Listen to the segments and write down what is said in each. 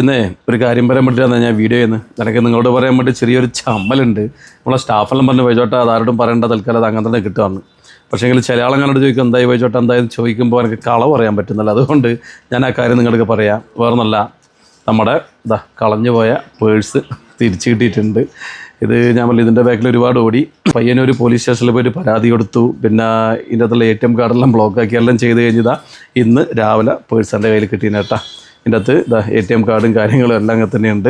ഇന്നേ ഒരു കാര്യം പറയാൻ വേണ്ടിയിട്ടാണ് ഞാൻ വീഡിയോ ചെയ്യുന്നത് നിനക്ക് നിങ്ങളോട് പറയാൻ വേണ്ടി ചെറിയൊരു ചമ്മലുണ്ട്. നമ്മളെ സ്റ്റാഫെല്ലാം പറഞ്ഞു വൈചോട്ട അതാരോടും പറയേണ്ട തൽക്കാലം അങ്ങനെ തന്നെ കിട്ടുകയാണ് പക്ഷേങ്കിൽ ചില ആളെങ്ങാനോട് ചോദിക്കും എന്തായി വൈചോട്ട എന്തായെന്ന് ചോദിക്കുമ്പോൾ എനിക്ക് കള പറയാൻ പറ്റുന്നില്ല. അതുകൊണ്ട് ഞാൻ ആ കാര്യം നിങ്ങൾക്ക് പറയാം. വേറൊന്നല്ല നമ്മുടെ ഇതാ കളഞ്ഞു പോയ പേഴ്സ് തിരിച്ചു കിട്ടിയിട്ടുണ്ട്. ഇത് ഞാൻ പറഞ്ഞു ഇതിന്റെ ബാക്കിൽ ഒരുപാട് ഓടി. പയ്യനൊരു പോലീസ് സ്റ്റേഷനിൽ പോയിട്ട് പരാതി കൊടുത്തു. പിന്നെ ഇതിന്റെ അകത്തുള്ള എ ടി എം കാർഡെല്ലാം ബ്ലോക്ക് ആക്കി എല്ലാം ചെയ്ത് കഴിഞ്ഞതാ ഇന്ന് രാവിലെ പേഴ്സ് എന്റെ കയ്യിൽ കിട്ടീന് കേട്ടാ. ഇതിന്റെ അകത്ത് ഇതാ എ ടി എം കാർഡും കാര്യങ്ങളും എല്ലാം അങ്ങനെ തന്നെയുണ്ട്.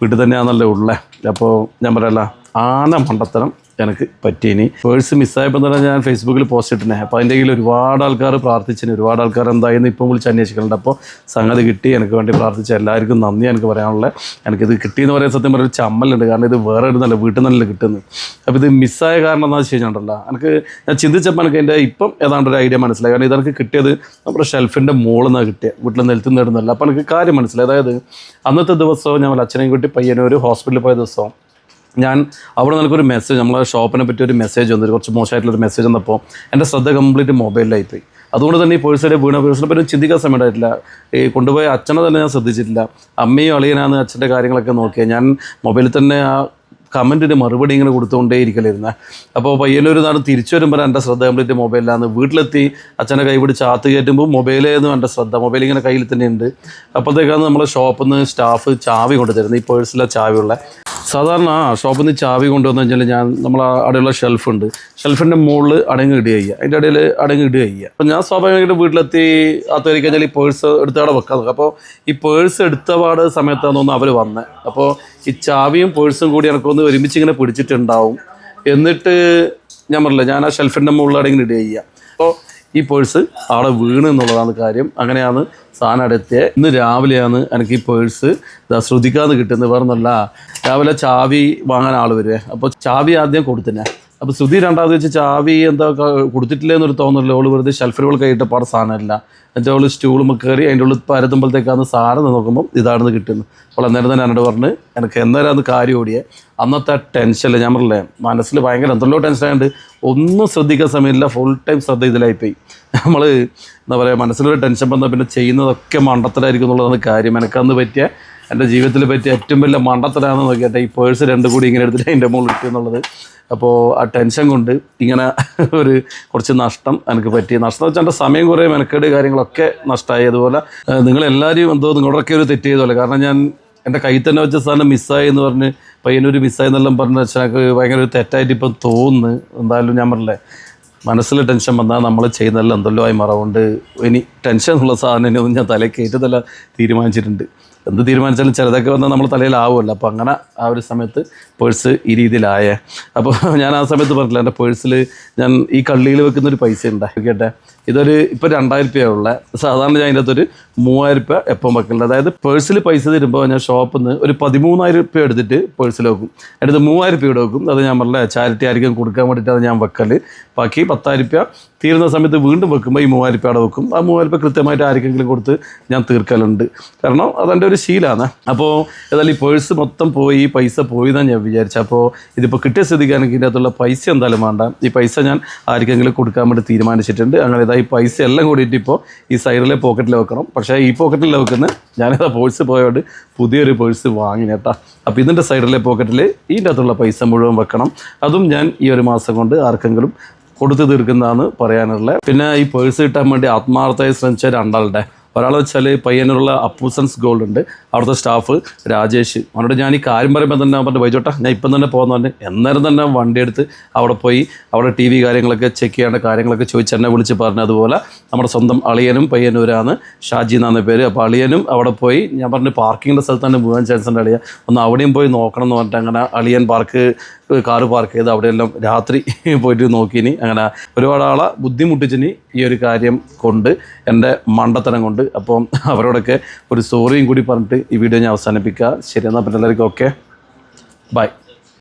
വീട്ടിൽ തന്നെയാണല്ലോ ഉള്ളത് അപ്പോൾ ഞാൻ പറയല്ല ആന മണ്ടത്തരം എനിക്ക് പറ്റീനി. പേഴ്സ് മിസ്സായപ്പോൾ തന്നെ ഞാൻ ഫേസ്ബുക്കിൽ പോസ്റ്റ് ഇട്ടിനെ. അപ്പോൾ അതിന്റെ കയ്യിൽ ഒരുപാട് ആൾക്കാർ പ്രാർത്ഥിച്ചിന്. ഒരുപാട് ആൾക്കാർ എന്തായെന്ന് ഇപ്പം വിളിച്ച് അന്വേഷിക്കുന്നുണ്ട് അപ്പോൾ സംഗതി കിട്ടി. എനിക്ക് വേണ്ടി പ്രാർത്ഥിച്ച എല്ലാവർക്കും നന്ദി എനിക്ക് പറയാനുള്ളത് എനിക്കിത് കിട്ടിയെന്ന് പറയാൻ സത്യം ഒരു ചമ്മലുണ്ട്. കാരണം ഇത് വേറെ ഇടുന്നല്ല വീട്ടിൽ നിന്നല്ല കിട്ടുന്നത്. അപ്പോൾ ഇത് മിസ്സായ കാരണം എന്താ വെച്ച് എനിക്ക് ഞാൻ ചിന്തിച്ചപ്പോൾ എനിക്ക് എന്റെ ഇപ്പം ഏതാണ്ട് ഒരു ഐഡിയ മനസ്സിലായി. കാരണം ഇതെനിക്ക് കിട്ടിയത് നമ്മുടെ ഷെൽഫിന്റെ മുകളിൽ നിന്നാണ് കിട്ടിയത് വീട്ടിൽ നിലത്ത് നേടുന്നില്ല അപ്പോൾ എനിക്ക് കാര്യം മനസ്സിലായി. അതായത് അന്നത്തെ ദിവസവും ഞാൻ അച്ഛനെയും കൂട്ടി പയ്യനൊരു ഹോസ്പിറ്റലിൽ പോയ ദിവസവും ഞാൻ അവിടെ നിനക്കൊരു മെസ്സേജ് നമ്മളെ ഷോപ്പിനെ പറ്റി ഒരു മെസ്സേജ് വന്നു കുറച്ച് മോശമായിട്ടുള്ളൊരു മെസ്സേജ് വന്നപ്പോൾ എന്റെ ശ്രദ്ധ കംപ്ലീറ്റ് മൊബൈലിലായിപ്പോയി അതുകൊണ്ട് തന്നെ ഈ പേഴ്സിലെ വീണ പേഴ്സിനെ പറ്റി ചിന്തിക്കാൻ സമയമായിട്ടില്ല ഈ കൊണ്ടുപോയ അച്ഛനെ തന്നെ ഞാൻ ശ്രദ്ധിച്ചിട്ടില്ല. അമ്മയും അളിയനാണ് അച്ഛന്റെ കാര്യങ്ങളൊക്കെ നോക്കിയത്. ഞാൻ മൊബൈലിൽ തന്നെ ആ കമന്റിന് മറുപടി ഇങ്ങനെ കൊടുത്തുകൊണ്ടേ ഇരിക്കലായിരുന്നു അപ്പോൾ പയ്യനൊരു നാട് തിരിച്ചു വരുമ്പോൾ എന്റെ ശ്രദ്ധ കംപ്ലീറ്റ് മൊബൈലിലാണ് വീട്ടിലെത്തി അച്ഛനെ കൈ പിടിച്ച് ആത്ത് കയറ്റുമ്പോൾ മൊബൈലായിരുന്നു എന്റെ ശ്രദ്ധ. മൊബൈൽ ഇങ്ങനെ കയ്യിൽ തന്നെ ഉണ്ട് അപ്പോഴത്തേക്കാണ് നമ്മളെ ഷോപ്പിൽ നിന്ന് സ്റ്റാഫ് ചാവി കൊണ്ടുതരുന്നത്. ഈ പേഴ്സിലെ ചാവിയുള്ള സാധാരണ ഷോപ്പിൽ നിന്ന് ചാവി കൊണ്ടുവന്നു കഴിഞ്ഞാൽ ഞാൻ നമ്മൾ അവിടെയുള്ള ഷെൽഫുണ്ട്. ഷെൽഫിന്റെ മുകളിൽ അടങ്ങി ഇടുക ചെയ്യുക. അതിന്റെ ഇടയിൽ അടങ്ങി ഇടുക ചെയ്യുക. അപ്പം ഞാൻ സ്വാഭാവികമായിട്ട് വീട്ടിലെത്തി കയറി കഴിഞ്ഞാൽ ഈ പേഴ്സ് എടുത്ത് അവിടെ വെക്കാൻ നോക്കുക അപ്പോൾ ഈ പേഴ്സ് എടുത്ത പാട് സമയത്താണ് തോന്നുന്നു അവർ വന്നത് അപ്പോൾ ഈ ചാവിയും പേഴ്സും കൂടി എനിക്കൊന്ന് ഒരുമിച്ച് ഇങ്ങനെ പിടിച്ചിട്ടുണ്ടാവും. എന്നിട്ട് ഞാൻ പറഞ്ഞില്ല ഞാൻ ആ ഷെൽഫിന്റെ മുകളിൽ അടങ്ങി ഇടുക ചെയ്യുക. അപ്പോൾ ഈ പേഴ്സ് അവിടെ വീണ് എന്നുള്ളതാണ് കാര്യം. അങ്ങനെയാണ് സാധനം അടുത്തിയത് ഇന്ന് രാവിലെയാണ് എനിക്ക് ഈ പേഴ്സ് ഇതാ ശ്രദ്ധിക്കാതെ കിട്ടുന്നത്. വേറെ രാവിലെ ചാവി വാങ്ങാൻ ആൾ വരുവേ അപ്പോൾ ചാവി ആദ്യം കൊടുത്തിനെ. അപ്പോൾ ശ്രുതി രണ്ടാമത് വെച്ച് ചാവി എന്താ കൊടുത്തിട്ടില്ലേ എന്നൊരു തോന്നല്ലോ അവൾ വെറുതെ ഷെൽഫിലുകൾ കൈയിട്ട് പാടെ സാധനമല്ല. എന്നിട്ട് അവൾ സ്റ്റൂളും കയറി അതിന്റെ ഉള്ളിൽ പരത്തുമ്പോഴത്തേക്കാണ് സാധനം നോക്കുമ്പോൾ ഇതാണെന്ന് കിട്ടുന്നത് അപ്പോൾ അന്നേരം തന്നെ എന്നോട് പറഞ്ഞ് എനിക്ക് എന്നേരം അന്ന് കാര്യം ഓടിയേ. അന്നത്തെ ടെൻഷനില്ല ഞാൻ പറഞ്ഞില്ലേ മനസ്സിൽ ഭയങ്കര എന്തെല്ലോ ടെൻഷനായതുകൊണ്ട് ഒന്നും ശ്രദ്ധിക്കാൻ സമയമില്ല. ഫുൾ ടൈം ശ്രദ്ധ ഇതിലായിപ്പോയി. നമ്മൾ എന്താ പറയുക മനസ്സിലൊരു ടെൻഷൻ വന്നാൽ പിന്നെ ചെയ്യുന്നതൊക്കെ മണ്ടത്തരായിരിക്കും എന്നുള്ളതാണ് കാര്യം. എനിക്കന്ന് പറ്റിയ എന്റെ ജീവിതത്തിൽ പറ്റിയ ഏറ്റവും വലിയ മണ്ടത്തലാണെന്ന് നോക്കിയിട്ട് ഈ പേഴ്സ് രണ്ടും കൂടി ഇങ്ങനെ എടുത്തിട്ട് അതിന്റെ മുകളിൽ എന്നുള്ളത്. അപ്പോൾ ആ ടെൻഷൻ കൊണ്ട് ഇങ്ങനെ ഒരു കുറച്ച് നഷ്ടം എനിക്ക് പറ്റി. നഷ്ടം വെച്ചാൽ എന്റെ സമയം കുറേ മെനക്കേട് കാര്യങ്ങളൊക്കെ നഷ്ടമായി അതുപോലെ നിങ്ങളെല്ലാവരും എന്തോ നിങ്ങളുടെയൊക്കെ ഒരു തെറ്റ് ചെയ്തോലെ കാരണം ഞാൻ എന്റെ കയ്യിൽ തന്നെ വെച്ച സാധനം മിസ്സായി എന്ന് പറഞ്ഞ് പയ്യനൊരു മിസ്സായി എന്നെല്ലാം പറഞ്ഞ് വെച്ചാൽ എനിക്ക് ഭയങ്കര ഒരു തെറ്റായിട്ട് ഇപ്പം തോന്നുന്നു. എന്തായാലും ഞാൻ പറഞ്ഞില്ലേ മനസ്സിൽ ടെൻഷൻ വന്നാൽ നമ്മൾ ചെയ്യുന്നതെല്ലാം എന്തെല്ലോ ആയി മറവുണ്ട് ഇനി ടെൻഷൻ എന്നുള്ള സാധനം ഒന്നും ഞാൻ തലയിൽ കയറ്റുന്നല്ല തീരുമാനിച്ചിട്ടുണ്ട്. എന്ത് തീരുമാനിച്ചാലും ചിലതൊക്കെ വന്നാൽ നമ്മൾ തലയിലാവുമല്ലോ. അപ്പോൾ അങ്ങനെ ആ ഒരു സമയത്ത് പേഴ്സ് ഈ രീതിയിലായേ. അപ്പോൾ ഞാൻ ആ സമയത്ത് പറഞ്ഞില്ല എന്റെ പേഴ്സിൽ ഞാൻ ഈ കള്ളിയിൽ വെക്കുന്ന ഒരു പൈസ ഉണ്ട്. കേട്ടെ ഇതൊരു ഇപ്പോൾ രണ്ടായിരം രൂപയാണ് ഉള്ളത് സാധാരണ ഞാൻ അതിന്റെ അകത്തൊരു മൂവായിരം രൂപ എപ്പം വെക്കുന്നുണ്ട് അതായത് പേഴ്സിൽ പൈസ തരുമ്പോൾ ഞാൻ ഷോപ്പിൽ നിന്ന് ഒരു പതിമൂന്നായിരം രൂപ എടുത്തിട്ട് പേഴ്സിൽ വെക്കും. എടുത്ത് മൂവായിരം രൂപ വെക്കും. അത് ഞാൻ പറഞ്ഞ ചാരിറ്റി ആയിരിക്കും കൊടുക്കാൻ വേണ്ടിയിട്ടാണ് ഞാൻ വെക്കൽ ബാക്കി പത്തായിരം തീരുന്ന സമയത്ത് വീണ്ടും വെക്കുമ്പോൾ ഈ മൂവായിരം രൂപ അവിടെ വെക്കും. ആ മൂവായിരം രൂപ കൃത്യമായിട്ട് ആർക്കെങ്കിലും കൊടുത്ത് ഞാൻ തീർക്കലുണ്ട്. കാരണം അതെന്റെ ഒരു ശീലമാണ് അപ്പോൾ ഏതായാലും ഈ പേഴ്സ് മൊത്തം പോയി പൈസ പോയി എന്നാണ് ഞാൻ വിചാരിച്ചത് അപ്പോൾ ഇതിപ്പോൾ കിട്ടിയ സ്ഥിതിക്ക് എനിക്ക് ഇതിന്റെ അകത്തുള്ള പൈസ എന്തായാലും വേണ്ട. ഈ പൈസ ഞാൻ ആർക്കെങ്കിലും കൊടുക്കാൻ വേണ്ടി തീരുമാനിച്ചിട്ടുണ്ട്. അങ്ങനെ ഇതാ പൈസ എല്ലാം കൂടിയിട്ട് ഇപ്പോൾ ഈ സൈഡിലെ പോക്കറ്റിൽ വെക്കണം. പക്ഷേ ഈ പോക്കറ്റിൽ വെക്കുന്നത് ഞാനിതാ പേഴ്സ് പോയോണ്ട് പുതിയൊരു പേഴ്സ് വാങ്ങി കേട്ടാ. അപ്പോൾ ഇതിന്റെ സൈഡിലെ പോക്കറ്റിൽ ഇതിന്റെ അകത്തുള്ള പൈസ മുഴുവൻ വെക്കണം. അതും ഞാൻ ഈ ഒരു മാസം കൊണ്ട് ആർക്കെങ്കിലും കൊടുത്തു തീർക്കുന്നതാണ് പറയാനുള്ളത്. പിന്നെ ഈ പേഴ്സ് കിട്ടാൻ വേണ്ടി ആത്മാർത്ഥമായി ശ്രമിച്ച രണ്ടാളുടെ ഒരാൾ വെച്ചാൽ പയ്യന്നൂരുള്ള അപ്പൂസൻസ് ഗോൾഡ് ഉണ്ട്. അവിടുത്തെ സ്റ്റാഫ് രാജേഷ്. അവനോട് ഞാൻ ഈ കാര്യം പറയുമ്പോൾ തന്നെ പറഞ്ഞു വൈജോട്ടാ ഞാൻ ഇപ്പം തന്നെ പോകുന്ന പറഞ്ഞു. എന്നേരം തന്നെ വണ്ടി എടുത്ത് അവിടെ പോയി അവിടെ ടി വി കാര്യങ്ങളൊക്കെ ചെക്ക് ചെയ്യേണ്ട കാര്യങ്ങളൊക്കെ ചോദിച്ച് എന്നെ വിളിച്ച് പറഞ്ഞു അതുപോലെ നമ്മുടെ സ്വന്തം അളിയനും പയ്യന്നൂരാണ്. ഷാജി എന്നാണ് പേര്. അപ്പോൾ അളിയനും അവിടെ പോയി. ഞാൻ പറഞ്ഞു പാർക്കിങ്ങിന്റെ സ്ഥലത്ത് തന്നെ പോകാൻ ചാൻസ് ഉണ്ട് അളിയ. ഒന്ന് അവിടെയും പോയി നോക്കണം എന്ന് പറഞ്ഞിട്ട് അങ്ങനെ അളിയൻ പാർക്ക് കാറ് പാർക്ക് ചെയ്ത് അവിടെയെല്ലാം രാത്രി പോയിട്ട് നോക്കിനി. അങ്ങനെ ഒരുപാട് ആളെ ബുദ്ധിമുട്ടിച്ചിനി ഈ ഒരു കാര്യം കൊണ്ട് എന്റെ മണ്ടത്തരം കൊണ്ട്. അപ്പം അവരോടൊക്കെ ഒരു സോറിയും കൂടി പറഞ്ഞിട്ട് ഈ വീഡിയോ ഞാൻ അവസാനിപ്പിക്കുക ശരി എന്നാൽ പിന്നെ എല്ലാവർക്കും ഓക്കെ ബൈ